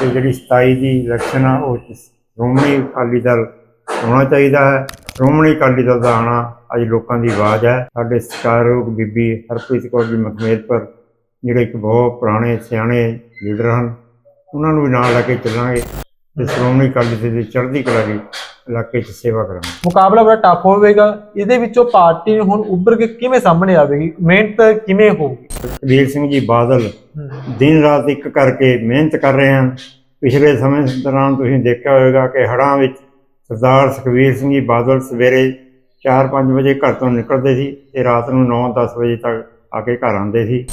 ਤੇ ਜਿਹੜੀ 27 ਦੀ ਇਲੈਕਸ਼ਨ ਆ, ਉਹ ਸ਼੍ਰੋਮਣੀ ਅਕਾਲੀ ਦਲ ਹੋਣਾ ਚਾਹੀਦਾ ਹੈ। ਸ਼੍ਰੋਮਣੀ ਅਕਾਲੀ ਦਲ ਦਾ ਆਣਾ ਅੱਜ ਲੋਕਾਂ ਦੀ ਆਵਾਜ਼ ਹੈ। ਸਾਡੇ ਸਤਿਕਾਰਯੋਗ ਬੀਬੀ ਹਰਪ੍ਰੀਤ ਕੌਰ ਜੀ ਮਖਮੇਲਪੁਰ ਜਿਹੜੇ ਇੱਕ ਬਹੁਤ ਪੁਰਾਣੇ, ਸਿਆਣੇ ਲੀਡਰ ਹਨ, ਉਹਨਾਂ ਨੂੰ ਵੀ ਨਾਲ ਲੈ ਕੇ ਚੱਲਾਂਗੇ ਤੇ ਸ਼੍ਰੋਮਣੀ ਅਕਾਲੀ ਦਲ ਦੀ ਚੜ੍ਹਦੀ ਕਲਾ ਦੀ ਇਲਾਕੇ 'ਚ ਸੇਵਾ ਕਰਾਂਗੇ। ਮੁਕਾਬਲਾ ਬੜਾ ਟਫ ਹੋਵੇਗਾ। ਇਹਦੇ ਵਿੱਚੋਂ ਪਾਰਟੀ ਹੁਣ ਉੱਭਰ ਕੇ ਕਿਵੇਂ ਸਾਹਮਣੇ ਆਵੇਗੀ? ਮਿਹਨਤ ਕਿਵੇਂ ਹੋਊਗੀ? ਕਬੀਰ ਸਿੰਘ ਜੀ ਬਾਦਲ ਦਿਨ ਰਾਤ ਇੱਕ ਕਰਕੇ ਮਿਹਨਤ ਕਰ ਰਹੇ ਹਨ। ਪਿਛਲੇ ਸਮੇਂ ਦੌਰਾਨ ਤੁਸੀਂ ਦੇਖਿਆ ਹੋਵੇਗਾ ਕਿ ਹੜ੍ਹਾਂ ਵਿੱਚ ਸਰਦਾਰ ਸੁਖਬੀਰ ਸਿੰਘ ਜੀ ਬਾਦਲ ਸਵੇਰੇ 4-5 ਵਜੇ ਘਰ ਤੋਂ ਨਿਕਲਦੇ ਸੀ ਤੇ ਰਾਤ ਨੂੰ 9-10 ਵਜੇ ਤੱਕ ਆ ਕੇ ਘਰ ਆਉਂਦੇ ਸੀ।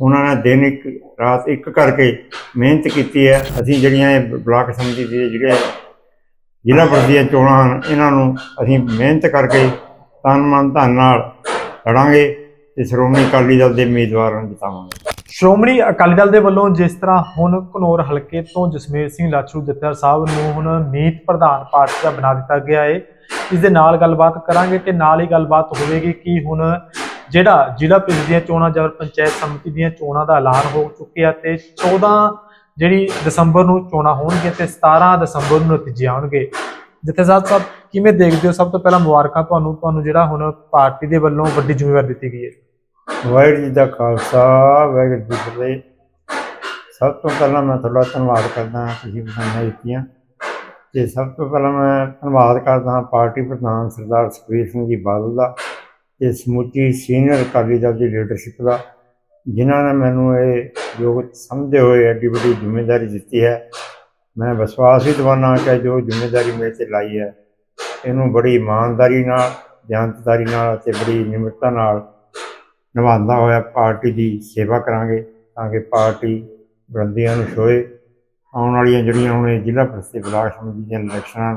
ਉਹਨਾਂ ਨੇ ਦਿਨ ਇੱਕ ਰਾਤ ਇੱਕ ਕਰਕੇ ਮਿਹਨਤ ਕੀਤੀ ਹੈ। ਅਸੀਂ ਜਿਹੜੀਆਂ ਇਹ ਬਲਾਕ ਸਮਿਤੀ ਦੇ ਜਿਹੜੇ ਜ਼ਿਲ੍ਹਾ ਪਰਿਸ਼ਦ ਦੀਆਂ ਚੋਣਾਂ ਹਨ ਇਹਨਾਂ ਨੂੰ ਅਸੀਂ ਮਿਹਨਤ ਕਰਕੇ ਤਨ ਮਨ ਧਨ ਨਾਲ ਲੜਾਂਗੇ। ਤੇ ਸ਼੍ਰੋਮਣੀ ਅਕਾਲੀ ਦਲ ਦੇ ਉਮੀਦਵਾਰਾਂ ਨੂੰ ਜਿਤਾਵਾਂਗੇ। ਸ਼੍ਰੋਮਣੀ ਅਕਾਲੀ ਦਲ ਦੇ ਵੱਲੋਂ ਜਿਸ ਤਰ੍ਹਾਂ ਹੁਣ ਘਨੌਰ ਹਲਕੇ ਤੋਂ ਜਸਮੇਰ ਸਿੰਘ ਲਾਚੂ ਜੱਤਰ ਸਾਹਿਬ ਨੂੰ ਹੁਣ ਮੀਤ ਪ੍ਰਧਾਨ ਪਾਰਟੀ ਦਾ ਬਣਾ ਦਿੱਤਾ ਗਿਆ ਹੈ ਇਸ ਦੇ ਨਾਲ ਗੱਲਬਾਤ ਕਰਾਂਗੇ ਤੇ ਨਾਲ ਹੀ ਗੱਲਬਾਤ ਹੋਵੇਗੀ ਕਿ ਹੁਣ ਜਿਹੜਾ ਜ਼ਿਲ੍ਹਾ ਪ੍ਰੀਸ਼ਦ ਦੀਆਂ ਚੋਣਾਂ ਜਾਂ ਪੰਚਾਇਤ ਸਮਿਤੀ ਦੀਆਂ ਚੋਣਾਂ ਦਾ ਐਲਾਨ ਹੋ ਚੁੱਕਿਆ ਤੇ 14 ਜਿਹੜੀ ਦਸੰਬਰ ਨੂੰ ਚੋਣਾਂ ਹੋਣਗੀਆਂ ਤੇ 17 ਦਸੰਬਰ ਨੂੰ ਨਤੀਜੇ ਆਉਣਗੇ। ਜਿੱਥੇ ਸਾਹਿਬ ਸਾਹਿਬ ਕਿਵੇਂ ਦੇਖਦੇ ਹੋ? ਸਭ ਤੋਂ ਪਹਿਲਾਂ ਮੁਬਾਰਕਾਂ ਤੁਹਾਨੂੰ ਤੁਹਾਨੂੰ ਜਿਹੜਾ ਹੁਣ ਪਾਰਟੀ ਦੇ ਵੱਲੋਂ ਵੱਡੀ ਜ਼ਿੰਮੇਵਾਰੀ ਦਿੱਤੀ ਗਈ ਹੈ ਵਾਹਿਗੁਰੂ ਜੀ ਦਾ ਖਾਲਸਾ, ਵਾਹਿਗੁਰੂ ਜੀ ਕੀ ਫਤਿਹ। ਸਭ ਤੋਂ ਪਹਿਲਾਂ ਮੈਂ ਤੁਹਾਡਾ ਧੰਨਵਾਦ ਕਰਦਾ ਤੁਸੀਂ ਬਧਾਈਆਂ ਦਿੱਤੀਆਂ। ਤੇ ਸਭ ਤੋਂ ਪਹਿਲਾਂ ਮੈਂ ਧੰਨਵਾਦ ਕਰਦਾ ਪਾਰਟੀ ਪ੍ਰਧਾਨ ਸਰਦਾਰ ਸੁਖਬੀਰ ਸਿੰਘ ਜੀ ਬਾਦਲ ਦਾ ਤੇ ਸਮੁੱਚੀ ਸੀਨੀਅਰ ਅਕਾਲੀ ਦਲ ਦੀ ਲੀਡਰਸ਼ਿਪ ਦਾ, ਜਿਨ੍ਹਾਂ ਨੇ ਮੈਨੂੰ ਇਹ ਯੋਗ ਸਮਝਦੇ ਹੋਏ ਐਡੀ ਵੱਡੀ ਜ਼ਿੰਮੇਵਾਰੀ ਦਿੱਤੀ ਹੈ। ਮੈਂ ਵਿਸ਼ਵਾਸ ਹੀ ਦਿਵਾਨਾ ਕਿ ਜੋ ਜ਼ਿੰਮੇਵਾਰੀ ਮੇਰੇ ਤੇ ਲਾਈ ਹੈ, ਇਹਨੂੰ ਬੜੀ ਇਮਾਨਦਾਰੀ ਨਾਲ ਦਿਆਨਤਦਾਰੀ ਨਾਲ ਅਤੇ ਬੜੀ ਨਿਮਰਤਾ ਨਾਲ ਨਿਭਾਉਂਦਾ ਹੋਇਆ ਪਾਰਟੀ ਦੀ ਸੇਵਾ ਕਰਾਂਗੇ ਤਾਂ ਕਿ ਪਾਰਟੀ ਬੁਲੰਦੀਆਂ ਨੂੰ ਛੋਏ ਆਉਣ ਵਾਲੀਆਂ ਜਿਹੜੀਆਂ ਹੁਣ ਇਹ ਜ਼ਿਲ੍ਹਾ ਪ੍ਰਸਤੀ ਬਲਾਕ ਸਮਿਤੀ ਦੀਆਂ ਇਲੈਕਸ਼ਨਾਂ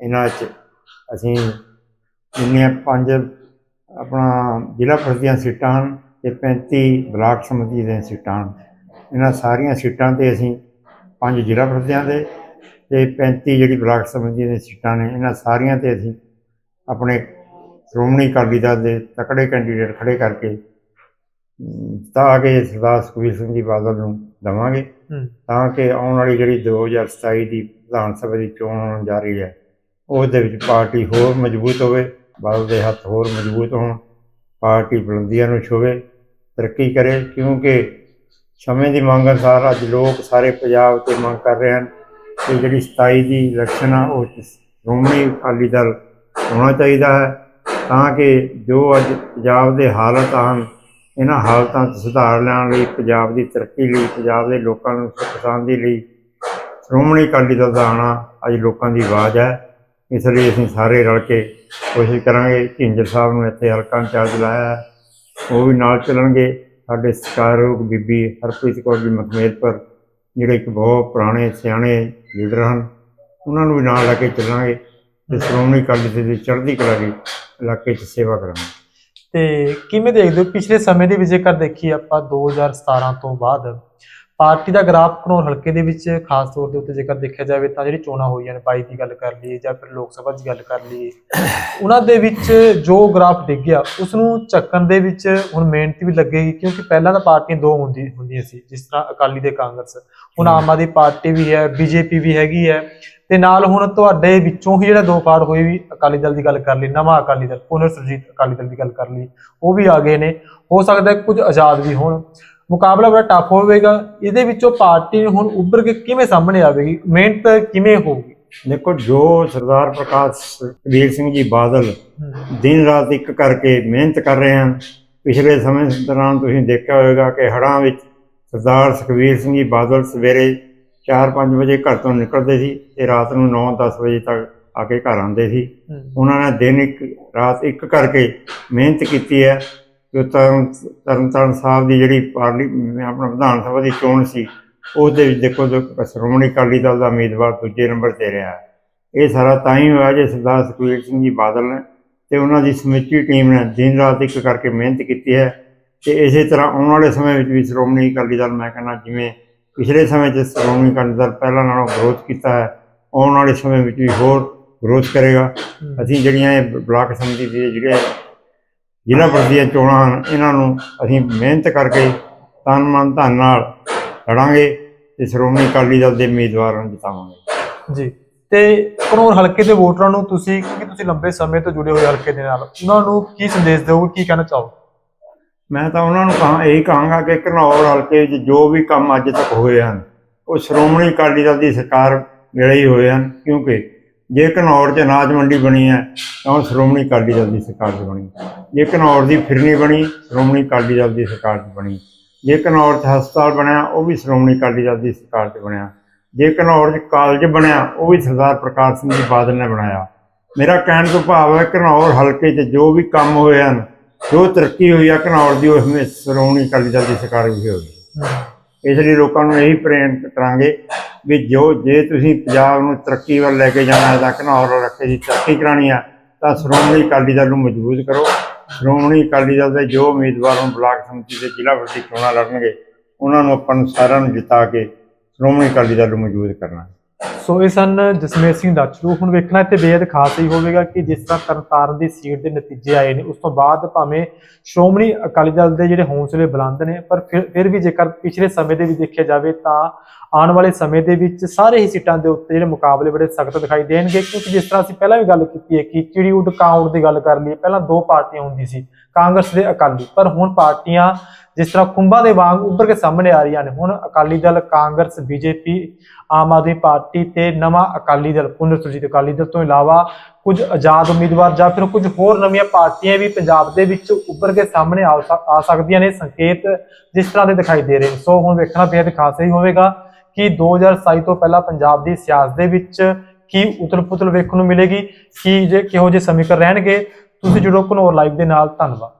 ਇਹਨਾਂ 'ਚ ਅਸੀਂ ਜਿੰਨੀਆਂ ਪੰਜ ਆਪਣਾ ਜ਼ਿਲ੍ਹਾ ਪ੍ਰੀਸ਼ਦ ਦੀਆਂ ਸੀਟਾਂ ਹਨ ਤੇ 35 ਬਲਾਕ ਸਮਿਤੀ ਦੀਆਂ ਸੀਟਾਂ ਹਨ। ਇਹਨਾਂ ਸਾਰੀਆਂ ਸੀਟਾਂ ਤੇ ਅਸੀਂ ਪੰਜ ਜ਼ਿਲ੍ਹਾ ਪ੍ਰੀਸ਼ਦਾਂ ਦੇ ਤੇ 35 ਜਿਹੜੀ ਬਲਾਕ ਸਮਿਤੀ ਦੀਆਂ ਸੀਟਾਂ ਨੇ, ਇਹਨਾਂ ਸਾਰੀਆਂ ਤੇ ਅਸੀਂ ਆਪਣੇ ਸ਼੍ਰੋਮਣੀ ਅਕਾਲੀ ਦਲ ਦੇ ਤਕੜੇ ਕੈਂਡੀਡੇਟ ਖੜੇ ਕਰਕੇ ਤਾਂ ਕਿ ਸਰਦਾਰ ਸੁਖਬੀਰ ਸਿੰਘ ਜੀ ਬਾਦਲ ਨੂੰ ਦੇਵਾਂਗੇ। ਤਾਂ ਕਿ ਆਉਣ ਵਾਲੀ ਜਿਹੜੀ 2027 ਦੀ ਵਿਧਾਨ ਸਭਾ ਦੀ ਚੋਣ ਹੋਣ ਜਾ ਰਹੀ ਹੈ ਉਸ ਦੇ ਵਿੱਚ ਪਾਰਟੀ ਹੋਰ ਮਜ਼ਬੂਤ ਹੋਵੇ ਬਾਦਲ ਦੇ ਹੱਥ ਹੋਰ ਮਜ਼ਬੂਤ ਹੋਣ ਪਾਰਟੀ ਬੁਲੰਦੀਆਂ ਨੂੰ ਛੋਵੇ ਤਰੱਕੀ ਕਰੇ ਕਿਉਂਕਿ ਸਮੇਂ ਦੀ ਮੰਗ ਅਨੁਸਾਰ ਅੱਜ ਲੋਕ ਸਾਰੇ ਪੰਜਾਬ ਤੇ ਮੰਗ ਕਰ ਰਹੇ ਹਨ ਕਿ ਜਿਹੜੀ 27 ਦੀ ਇਲੈਕਸ਼ਨ ਆ ਉਹ ਸ਼੍ਰੋਮਣੀ ਅਕਾਲੀ ਦਲ ਹੋਣਾ ਚਾਹੀਦਾ ਹੈ। ਤਾਂ ਕਿ ਜੋ ਅੱਜ ਪੰਜਾਬ ਦੇ ਹਾਲਤ ਹਨ, ਇਹਨਾਂ ਹਾਲਤਾਂ 'ਚ ਸੁਧਾਰ ਲੈਣ ਲਈ, ਪੰਜਾਬ ਦੀ ਤਰੱਕੀ ਲਈ, ਪੰਜਾਬ ਦੇ ਲੋਕਾਂ ਨੂੰ ਸੁੱਖ ਸ਼ਾਂਤੀ ਲਈ ਸ਼੍ਰੋਮਣੀ ਅਕਾਲੀ ਦਲ ਦਾ ਆਣਾ ਅੱਜ ਲੋਕਾਂ ਦੀ ਆਵਾਜ਼ ਹੈ। ਇਸ ਲਈ ਅਸੀਂ ਸਾਰੇ ਰਲ ਕੇ ਕੋਸ਼ਿਸ਼ ਕਰਾਂਗੇ ਝਿੰਜਰ ਸਾਹਿਬ ਨੂੰ ਇੱਥੇ ਹਲਕਾ ਇੰਚਾਰਜ ਲਾਇਆ ਉਹ ਵੀ ਨਾਲ ਚੱਲਣਗੇ। ਸਾਡੇ ਸਤਿਕਾਰਯੋਗ ਬੀਬੀ ਹਰਪ੍ਰੀਤ ਕੌਰ ਜੀ ਮਖਮੇਲਪੁਰ ਜਿਹੜੇ ਇੱਕ ਬਹੁਤ ਪੁਰਾਣੇ, ਸਿਆਣੇ ਲੀਡਰ ਹਨ, ਉਹਨਾਂ ਨੂੰ ਵੀ ਨਾਲ ਲੈ ਕੇ ਚੱਲਾਂਗੇ। ਤੇ ਸ਼੍ਰੋਮਣੀ ਅਕਾਲੀ ਦਲ ਦੀ ਚੜ੍ਹਦੀ ਕਲਾ ਦੀ ਇਲਾਕੇ 'ਚ ਸੇਵਾ ਕਰਾਂਗੇ। ਤੇ ਕਿਵੇਂ ਦੇਖਦੇ ਹੋ? ਪਿਛਲੇ ਸਮੇਂ ਦੇ ਵਿੱਚ ਜੇਕਰ ਦੇਖੀਏ ਆਪਾਂ 2017 ਤੋਂ ਬਾਅਦ ਪਾਰਟੀ ਦਾ ਗ੍ਰਾਫ ਘਨੌਰ ਹਲਕੇ ਦੇ ਵਿੱਚ ਖਾਸ ਤੌਰ ਦੇ ਉੱਤੇ ਜੇਕਰ ਦੇਖਿਆ ਜਾਵੇ ਤਾਂ ਜਿਹੜੀ ਚੋਣਾਂ ਹੋਈਆਂ ਨੇ 22 ਦੀ ਗੱਲ ਕਰ ਲਈਏ ਜਾਂ ਫਿਰ ਲੋਕ ਸਭਾ ਦੀ ਗੱਲ ਕਰ ਲਈਏ, ਉਹਨਾਂ ਦੇ ਵਿੱਚ ਜੋ ਗ੍ਰਾਫ ਡਿੱਗ ਗਿਆ ਉਸ ਨੂੰ ਚੱਕਣ ਦੇ ਵਿੱਚ ਹੁਣ ਮਿਹਨਤ ਵੀ ਲੱਗੇਗੀ ਕਿਉਂਕਿ ਪਹਿਲਾਂ ਤਾਂ ਪਾਰਟੀਆਂ ਦੋ ਹੁੰਦੀ, ਹੁੰਦੀਆਂ ਸੀ, ਜਿਸ ਤਰ੍ਹਾਂ ਅਕਾਲੀ ਤੇ ਕਾਂਗਰਸ। ਹੁਣ ਆਮ ਆਦਮੀ ਪਾਰਟੀ ਵੀ ਹੈ, ਬੀਜੇਪੀ ਵੀ ਹੈਗੀ ਹੈ ਤੇ ਨਾਲ ਹੁਣ ਤੁਹਾਡੇ ਵਿੱਚੋਂ ਹੀ ਜਿਹੜਾ ਦੋ ਕਾਰਡ ਹੋਏ ਵੀ ਅਕਾਲੀ ਦਲ ਦੀ ਗੱਲ ਕਰ ਲਈ ਨਵਾਂ ਅਕਾਲੀ ਦਲ ਪੁਨਰ ਸੁਰਜੀਤ ਅਕਾਲੀ ਦਲ ਦੀ ਗੱਲ ਕਰ ਲਈ ਉਹ ਵੀ ਆ ਗਏ ਨੇ। ਹੋ ਸਕਦਾ ਕੁਝ ਆਜ਼ਾਦ ਵੀ ਹੋਣ। ਮੁਕਾਬਲਾ ਬੜਾ ਟਫ ਹੋਵੇਗਾ। ਇਹਦੇ ਵਿੱਚੋਂ ਪਾਰਟੀ ਹੁਣ ਉੱਭਰ ਕੇ ਕਿਵੇਂ ਸਾਹਮਣੇ ਆਵੇਗੀ? ਮਿਹਨਤ ਕਿਵੇਂ ਹੋਊਗੀ? ਦੇਖੋ ਜੋ ਸਰਦਾਰ ਪ੍ਰਕਾਸ਼ ਕਬੀਰ ਸਿੰਘ ਜੀ ਬਾਦਲ ਦਿਨ ਰਾਤ ਇੱਕ ਕਰਕੇ ਮਿਹਨਤ ਕਰ ਰਹੇ ਹਨ ਪਿਛਲੇ ਸਮੇਂ ਦੌਰਾਨ ਤੁਸੀਂ ਦੇਖਿਆ ਹੋਵੇਗਾ ਕਿ ਹੜ੍ਹਾਂ ਵਿੱਚ ਸਰਦਾਰ ਸੁਖਬੀਰ ਸਿੰਘ ਜੀ ਬਾਦਲ ਸਵੇਰੇ 4-5 ਵਜੇ ਘਰ ਤੋਂ ਨਿਕਲਦੇ ਸੀ ਤੇ ਰਾਤ ਨੂੰ 9-10 ਵਜੇ ਤੱਕ ਆ ਕੇ ਘਰ ਆਉਂਦੇ ਸੀ। ਉਹਨਾਂ ਨੇ ਦਿਨ ਇੱਕ ਰਾਤ ਇੱਕ ਕਰਕੇ ਮਿਹਨਤ ਕੀਤੀ ਹੈ ਜੋ ਤਰਨ ਤਰਨਤਾਰਨ ਸਾਹਿਬ ਦੀ ਜਿਹੜੀ ਪਾਰਲੀ ਆਪਣਾ ਵਿਧਾਨ ਸਭਾ ਦੀ ਚੋਣ ਸੀ ਉਸ ਦੇ ਵਿੱਚ ਦੇਖੋ ਜੋ ਸ਼੍ਰੋਮਣੀ ਅਕਾਲੀ ਦਲ ਦਾ ਉਮੀਦਵਾਰ ਦੂਜੇ ਨੰਬਰ ਤੇ ਰਿਹਾ ਇਹ ਸਾਰਾ ਤਾਂ ਹੀ ਹੋਇਆ ਜੇ ਸਰਦਾਰ ਸੁਖਬੀਰ ਸਿੰਘ ਜੀ ਬਾਦਲ ਨੇ ਤੇ ਉਹਨਾਂ ਦੀ ਸਮੁੱਚੀ ਟੀਮ ਨੇ ਦਿਨ ਰਾਤ ਇੱਕ ਕਰਕੇ ਮਿਹਨਤ ਕੀਤੀ ਹੈ ਤੇ ਇਸੇ ਤਰ੍ਹਾਂ ਆਉਣ ਵਾਲੇ ਸਮੇਂ ਵਿੱਚ ਵੀ ਸ਼੍ਰੋਮਣੀ ਅਕਾਲੀ ਦਲ ਮੈਂ ਕਹਿੰਦਾ ਜਿਵੇਂ ਪਿਛਲੇ ਸਮੇਂ 'ਚ ਸ਼੍ਰੋਮਣੀ ਅਕਾਲੀ ਦਲ ਪਹਿਲਾਂ ਨਾਲੋਂ ਗਰੋਥ ਕੀਤਾ ਹੈ ਆਉਣ ਵਾਲੇ ਸਮੇਂ ਵਿੱਚ ਵੀ ਹੋਰ ਗਰੋਥ ਕਰੇਗਾ। ਅਸੀਂ ਜਿਹੜੀਆਂ ਇਹ ਬਲਾਕ ਸਮਿਤੀ ਦੇ ਜਿਹੜੇ ਜ਼ਿਲ੍ਹਾ ਪ੍ਰੀਸ਼ਦ ਦੀਆਂ ਚੋਣਾਂ ਹਨ ਇਹਨਾਂ ਨੂੰ ਅਸੀਂ ਮਿਹਨਤ ਕਰਕੇ ਤਨ ਮਨ ਧਨ ਨਾਲ ਲੜਾਂਗੇ ਤੇ ਸ਼੍ਰੋਮਣੀ ਅਕਾਲੀ ਦਲ ਦੇ ਉਮੀਦਵਾਰਾਂ ਨੂੰ ਜਿਤਾਵਾਂਗੇ। ਜੀ। ਤੇ ਘਨੌਰ ਹਲਕੇ ਦੇ ਵੋਟਰਾਂ ਨੂੰ ਤੁਸੀਂ ਕਿਉਂਕਿ ਤੁਸੀਂ ਲੰਬੇ ਸਮੇਂ ਤੋਂ ਜੁੜੇ ਹੋਏ ਹਲਕੇ ਦੇ ਨਾਲ ਉਹਨਾਂ ਨੂੰ ਕੀ ਸੰਦੇਸ਼ ਦਿਓਗੇ ਕੀ ਕਹਿਣਾ ਚਾਹੋਗੇ? ਮੈਂ ਤਾਂ ਉਹਨਾਂ ਨੂੰ ਕਹਾਂ, ਇਹੀ ਕਹਾਂਗਾ ਕਿ ਘਨੌਰ ਹਲਕੇ ਵਿੱਚ ਜੋ ਵੀ ਕੰਮ ਅੱਜ ਤੱਕ ਹੋਏ ਹਨ, ਉਹ ਸ਼੍ਰੋਮਣੀ ਅਕਾਲੀ ਦਲ ਦੀ ਸਰਕਾਰ ਵੇਲੇ ਹੀ ਹੋਏ ਹਨ, ਕਿਉਂਕਿ ਜੇ ਘਨੌਰ 'ਚ ਅਨਾਜ ਮੰਡੀ ਬਣੀ ਹੈ, ਤਾਂ ਉਹ ਸ਼੍ਰੋਮਣੀ ਅਕਾਲੀ ਦਲ ਦੀ ਸਰਕਾਰ 'ਚ ਬਣੀ। ਜੇ ਘਨੌਰ ਦੀ ਫਿਰਨੀ ਬਣੀ, ਸ਼੍ਰੋਮਣੀ ਅਕਾਲੀ ਦਲ ਦੀ ਸਰਕਾਰ 'ਚ ਬਣੀ। ਜੇ ਘਨੌਰ 'ਚ ਹਸਪਤਾਲ ਬਣਿਆ, ਉਹ ਵੀ ਸ਼੍ਰੋਮਣੀ ਅਕਾਲੀ ਦਲ ਦੀ ਸਰਕਾਰ 'ਚ ਬਣਿਆ। ਜੇ ਘਨੌਰ 'ਚ ਕਾਲਜ ਬਣਿਆ, ਉਹ ਵੀ ਸਰਦਾਰ ਪ੍ਰਕਾਸ਼ ਸਿੰਘ ਜੀ ਬਾਦਲ ਨੇ ਬਣਾਇਆ। ਮੇਰਾ ਕਹਿਣ ਤੋਂ ਭਾਵ ਹੈ ਘਨੌਰ ਹਲਕੇ 'ਚ ਜੋ ਵੀ ਕੰਮ ਹੋਏ ਹਨ ਜੋ ਤਰੱਕੀ ਹੋਈ ਆ ਘਨੌਰ ਦੀ ਉਸ ਹਮੇਸ਼ਾ ਸ਼੍ਰੋਮਣੀ ਅਕਾਲੀ ਦਲ ਦੀ ਸਰਕਾਰ ਵਿੱਚ ਹੋਈ। ਇਸ ਲਈ ਲੋਕਾਂ ਨੂੰ ਇਹੀ ਪ੍ਰੇਰਿਤ ਕਰਾਂਗੇ ਵੀ ਜੋ, ਜੇ ਤੁਸੀਂ ਪੰਜਾਬ ਨੂੰ ਤਰੱਕੀ ਵੱਲ ਲੈ ਕੇ ਜਾਣਾ ਹੈ ਤਾਂ ਘਨੌਰ ਰੱਖੇ ਦੀ ਤਰੱਕੀ ਕਰਾਣੀ ਆ, ਤਾਂ ਸ਼੍ਰੋਮਣੀ ਅਕਾਲੀ ਦਲ ਨੂੰ ਮਜ਼ਬੂਤ ਕਰੋ। ਸ਼੍ਰੋਮਣੀ ਅਕਾਲੀ ਦਲ ਦੇ ਜੋ ਉਮੀਦਵਾਰ ਹੁਣ ਬਲਾਕ ਸੰਮਤੀ ਦੇ ਜ਼ਿਲ੍ਹਾ ਵੱਡੀ ਚੋਣਾਂ ਲੜਨਗੇ, ਉਹਨਾਂ ਨੂੰ ਆਪਾਂ ਨੂੰ ਸਾਰਿਆਂ ਨੂੰ ਜਿਤਾ ਕੇ ਸ਼੍ਰੋਮਣੀ ਅਕਾਲੀ ਦਲ ਨੂੰ ਮਜ਼ਬੂਤ ਕਰਨਾ ਸੋ ਇਹ ਸਨ, ਜਸਮੇਰ ਸਿੰਘ ਡਾਚਰੂ ਹੁਣ ਵੇਖਣਾ ਇੱਥੇ ਬੇहद ਖਾਸ ਹੀ ਹੋਵੇਗਾ ਕਿ ਜਿਸ ਤਰ੍ਹਾਂ ਤਰਨਤਾਰਨ ਦੀ ਸੀਟ ਦੇ ਨਤੀਜੇ ਆਏ ਨੇ, ਉਸ ਤੋਂ ਬਾਅਦ ਭਾਵੇਂ ਸ਼੍ਰੋਮਣੀ ਅਕਾਲੀ ਦਲ ਦੇ ਜਿਹੜੇ ਹੌਂਸਲੇ ਬੁਲੰਦ ਨੇ, ਪਰ ਫਿਰ ਫਿਰ ਵੀ ਜੇਕਰ ਪਿਛਲੇ ਸਮੇਂ ਦੇ ਵੀ ਦੇਖਿਆ ਜਾਵੇ ਤਾਂ ਆਉਣ ਵਾਲੇ ਸਮੇਂ ਦੇ ਵਿੱਚ ਸਾਰੇ ਹੀ ਸੀਟਾਂ ਦੇ ਉੱਤੇ ਜਿਹੜੇ ਮੁਕਾਬਲੇ ਬੜੇ ਸਖਤ ਦਿਖਾਈ ਦੇਣਗੇ, ਕਿਉਂਕਿ ਜਿਸ ਤਰ੍ਹਾਂ ਅਸੀਂ ਪਹਿਲਾਂ ਵੀ ਗੱਲ ਕੀਤੀ ਹੈ ਕਿ ਚਿੜੀ ਉੱਡ ਕਾਂ ਉੱਡ ਦੀ ਗੱਲ ਕਰ ਲਈਏ, ਪਹਿਲਾਂ ਦੋ ਪਾਰਟੀਆਂ ਹੁੰਦੀ ਸੀ, ਕਾਂਗਰਸ ਦੇ ਅਕਾਲੀ, ਪਰ ਹੁਣ ਪਾਰਟੀਆਂ ਜਿਸ ਤਰ੍ਹਾਂ ਖੁੰਬਾਂ ਦੇ ਵਾਂਗ ਉੱਭਰ ਕੇ ਸਾਹਮਣੇ ਆ ਰਹੀਆਂ ਨੇ, ਹੁਣ ਅਕਾਲੀ ਦਲ, ਕਾਂਗਰਸ, ਬੀਜੇਪੀ, ਆਮ ਆਦਮੀ ਪਾਰਟੀ ਤੇ ਨਵਾਂ ਅਕਾਲੀ ਦਲ ਪੁਨਰ ਅਕਾਲੀ ਦਲ ਤੋਂ ਇਲਾਵਾ ਕੁਝ ਆਜ਼ਾਦ ਉਮੀਦਵਾਰ ਜਾਂ ਫਿਰ ਕੁਝ ਹੋਰ ਨਵੀਆਂ ਪਾਰਟੀਆਂ ਵੀ ਪੰਜਾਬ ਦੇ ਵਿੱਚ ਉੱਭਰ ਕੇ ਸਾਹਮਣੇ ਆ ਸਕਦੀਆਂ ਨੇ, ਸੰਕੇਤ ਜਿਸ ਤਰ੍ਹਾਂ ਦੇ ਦਿਖਾਈ ਦੇ ਰਹੇ ਨੇ। ਸੋ ਹੁਣ ਵੇਖਣਾ ਬੇहद ਖਾਸ ਹੀ ਹੋਵੇਗਾ ਕਿ 2027 ਤੋਂ ਪਹਿਲਾਂ ਪੰਜਾਬ ਦੀ ਸਿਆਸਤ ਦੇ ਵਿੱਚ ਕੀ ਉਤਲ-ਪੁਤਲ ਵੇਖਣ ਨੂੰ ਮਿਲੇਗੀ, ਕੀ ਜੇ ਕਿਹੋ ਜਿਹੇ ਸਮੀਕਰਨ ਰਹਿਣਗੇ। ਤੁਸੀਂ ਜੁੜੋ ਘਨੌਰ ਲਾਈਵ ਦੇ ਨਾਲ, ਧੰਨਵਾਦ।